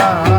Baba.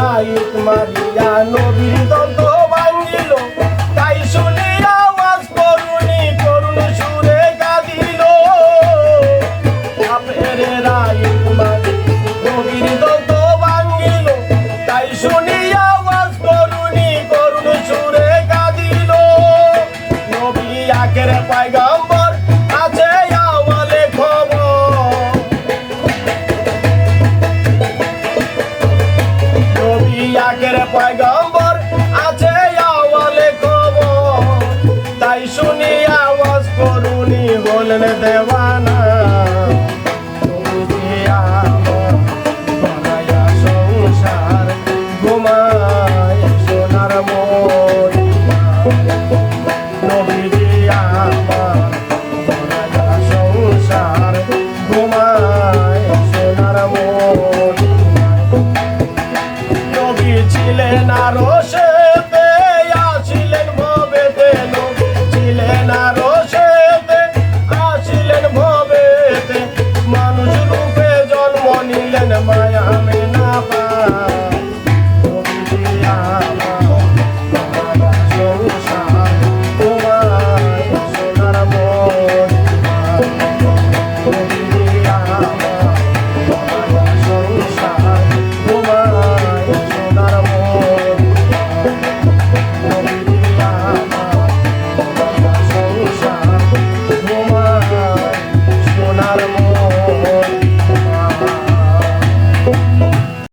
মারিয়া মারিয়া নবীর দন্ত ভাঙিল তাই শুনি আওয়াজ করুণি, করুণ সুরে কাঁদিল সাপেরেরা ইট মারি, নবীর তাই শুনে আওয়াজ করুণি, করুণ সুরে কাঁদিল নবী আগের পাইগা পাকের পয়গম্বর আছে আওয়ালে খবর তাই শুনি আওয়াজ করুনি বললে দেওয়ানা।